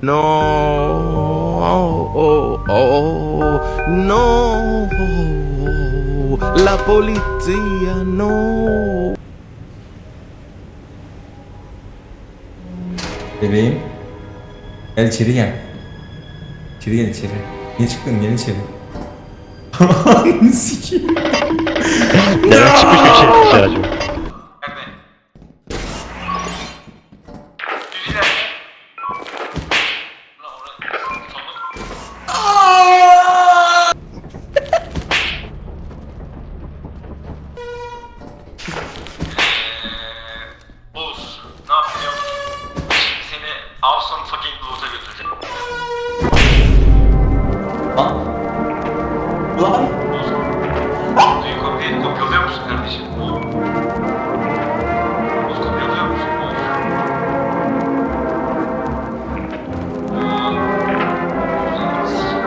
No, oh, oh, no, la polizia no. Bebeğim, el çiri gel. Çiri gel içeri. Geç kızım gel içeri. Ananı sikeyim. Neden çıkmış bir şey dışarı acaba? Oğuz, ne? Şimdi seni Awesome fucking Blues'a götüreceğim. Lan! Kutuyu kapıyı kapıyorlar musun kardeşim? Oğuz kapıyorlar musun? Oğuz. Aa, Oğuz'un kızı.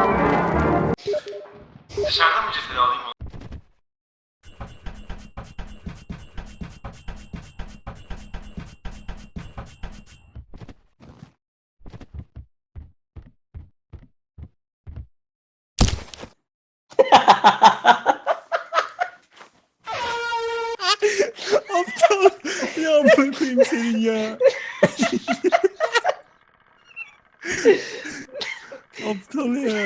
Aptal. Ya amına koyayım senin ya. Aptal ya.